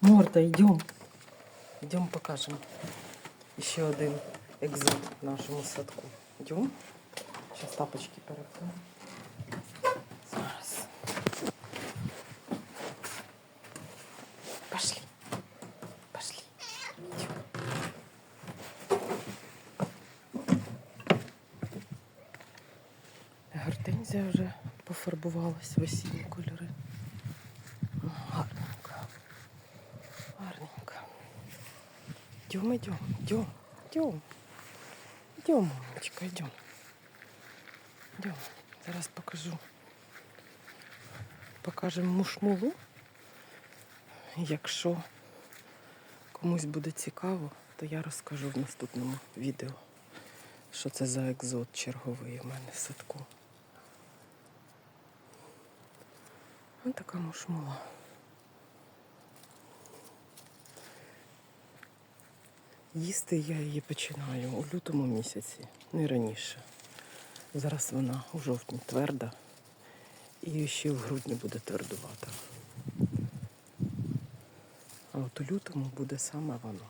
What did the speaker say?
Морда, йдем. Йдем покажемо. Ще один екзот в нашому садку. Йдем. Зараз тапочки перепнемо. Зараз. Пошли. Пошли. Йдем. Гортензія вже пофарбувалась в осінні кольори. Идем, идем, идем, идем. Идем, мамочка, идем. Идем. Зараз покажу. Покажемо мушмулу. Якщо комусь буде цікаво, то я розкажу в наступному відео, що це за екзот черговий у мене в садку. Ось така мушмула. Їсти я її починаю у лютому місяці, не раніше. Зараз вона у жовтні тверда і ще в грудні буде твердувата. А от у лютому буде саме воно.